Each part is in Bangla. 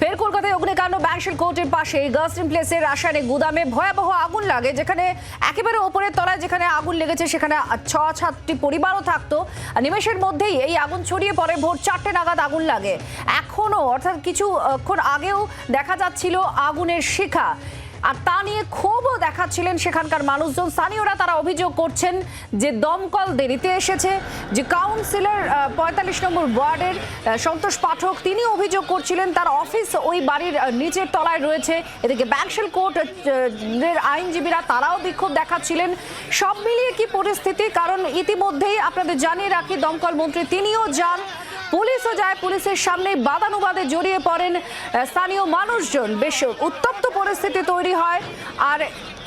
ফের কলকাতায় অগ্নিকাণ্ড ব্যাংশেল কোর্টের পাশে গার্সিন প্লেসের রাসায়নিক গুদামে ভয়াবহ আগুন লাগে, যেখানে একেবারে ওপরের তলায় যেখানে আগুন লেগেছে, সেখানে ছ সাতটি পরিবারও থাকতো। নিমেষের মধ্যেই এই আগুন ছড়িয়ে পড়ে, ভোর চারটে নাগাদ আগুন লাগে। এখনও, অর্থাৎ কিছুক্ষণ আগেও দেখা যাচ্ছিল আগুনের শিখা। আর তা নিয়ে ক্ষোভও দেখাচ্ছিলেন সেখানকার মানুষজন। স্থানীয়রা তারা অভিযোগ করছেন যে দমকল দেরিতে এসেছে, যে কাউন্সিলর পঁয়তাল্লিশ নম্বর ওয়ার্ডের সন্তোষ পাঠক, তিনি অভিযোগ করছিলেন তার অফিস ওই বাড়ির নিচের তলায় রয়েছে। এদিকে ব্যাংশেল কোর্ট এর আইনজীবীরা তারাও বিক্ষোভ দেখাচ্ছিলেন। সব মিলিয়ে কি পরিস্থিতি? কারণ ইতিমধ্যেই আপনাদের জানিয়ে রাখি, দমকল মন্ত্রী তিনিও যান। পুলিশও যায়, পুলিশের সামনে বাদানুবাদে জড়িয়ে পড়েন স্থানীয় মানুষজন। বেশ উত্তপ্ত পরিস্থিতি তৈরি হয়। আর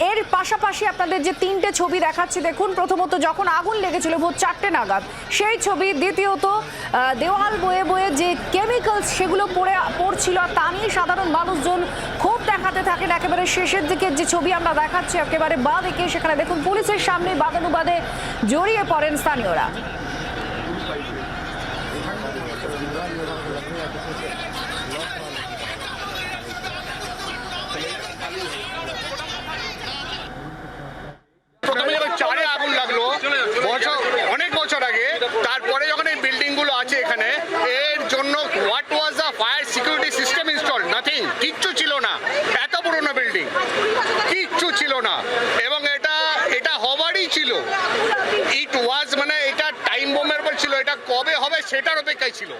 এর পাশাপাশি আপনাদের যে তিনটে ছবি দেখাচ্ছি, দেখুন, প্রথমত যখন আগুন লেগেছিল ভোর চারটে নাগাদ, সেই ছবি, দ্বিতীয়ত দেওয়াল বয়ে বয়ে যে কেমিক্যালস সেগুলো পড়ে, পড়ছিল, আর তা নিয়ে সাধারণ মানুষজন খুব দেখাতে থাকেন। একেবারে শেষের দিকে যে ছবি আমরা দেখাচ্ছি, একেবারে বা দিকে, সেখানে দেখুন, পুলিশের সামনে বাদানুবাদে জড়িয়ে পড়েন স্থানীয়রা। প্রথমে যখন চারে আগুন লাগল। বছর অনেক বছর আগে তারপরে যখন এই বিল্ডিংগুলো আছে এখানে এর জন্য what was the fire security system install nothing কিচ্ছু ছিল না। এত পুরনো বিল্ডিং কিচ্ছু ছিল না এবং এটা এটা হবারই ছিল ইট ওয়াজ মানে এটা টাইম বোমের উপর ছিল এটা কবে হবে সেটার অপেক্ষায় ছিল।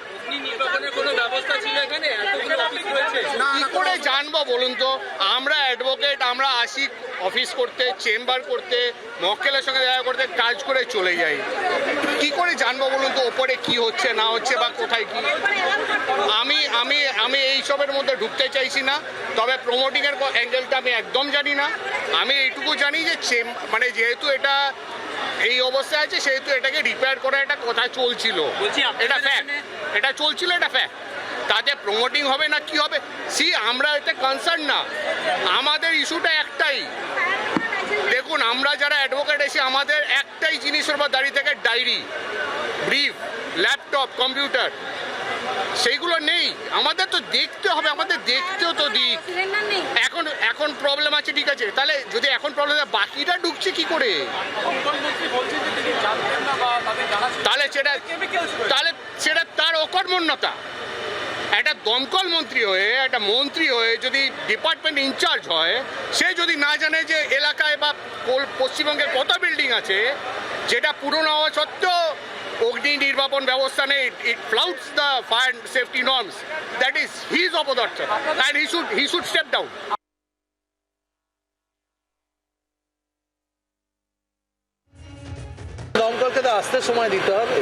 কি করে জানব বলুন তো? আমরা অ্যাডভোকেট আমরা আসি অফিস করতে চেম্বার করতে মক্কেলের সঙ্গে দেখা করতে কাজ করে চলে যাই। কি করে জানব বলুন তো? ওপরে কি হচ্ছে না হচ্ছে বা কোথায় কি? আমি আমি আমি এইসবের মধ্যে ঢুকতে চাইছি না। তবে প্রমোটিং এর অ্যাঙ্গেলটা আমি একদম জানি না। আমি এইটুকু জানি যে মানে যেহেতু এটা এই অবস্থায় আছে সেহেতু এটাকে রিপেয়ার করা একটা কথা চলছিল। এটা ফ্যাক্ট এটা চলছিল এটা ফ্যাক্ট তাতে প্রমোটিং হবে না কি হবে? সি আমরা এতে কনসার্ন না। আমাদের ইস্যুটা একটাই। দেখুন আমরা যারা অ্যাডভোকেট এসে আমাদের একটাই জিনিসের উপর দাঁড়িয়ে থাকে ডায়েরি ব্রিফ ল্যাপটপ কম্পিউটার সেইগুলো নেই। আমাদের তো দেখতে হবে, আমাদের দেখতেও তো দিক। এখন এখন প্রবলেম আছে, ঠিক আছে? তাহলে যদি এখন প্রবলেম বাকিটা ঢুকছে কি করে? তাহলে সেটা তাহলে সেটা তার অকর্মণ্যতা। একটা দমকল মন্ত্রী হয়ে, একটা মন্ত্রী হয়ে যদি ডিপার্টমেন্ট ইনচার্জ হয়, সে যদি না জানে যে এলাকায় বা কোল- পশ্চিমবঙ্গে কত বিল্ডিং আছে, যেটা পুরনো হওয়া সত্ত্বেও অগ্নি নির্বাপন ব্যবস্থা নেই it flouts the fire safety norms that is his অপদার্থ and he should he should step down তো আসতে সময় দিতে হবে।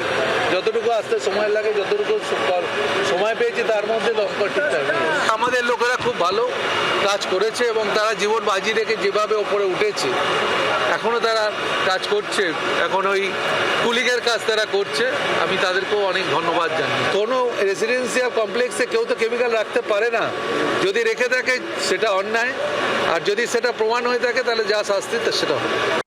যতটুকু আসতে সময় লাগে যতটুকু সময় পেয়েছি তার মধ্যে দমকল ঠিকঠাক নেই। আমাদের লোকেরা খুব ভালো কাজ করেছে এবং তারা জীবন বাজি রেখে যেভাবে ওপরে উঠেছে এখনও তারা কাজ করছে। এখন ওই কুলিংয়ের কাজ তারা করছে। আমি তাদেরকেও অনেক ধন্যবাদ জানাই। কোনো রেসিডেন্সিয়াল কমপ্লেক্সে কেউ তো কেমিক্যাল রাখতে পারে না। যদি রেখে থাকে সেটা অন্যায়। আর যদি সেটা প্রমাণ হয়ে থাকে তাহলে যা শাস্তি তা সেটা হবে।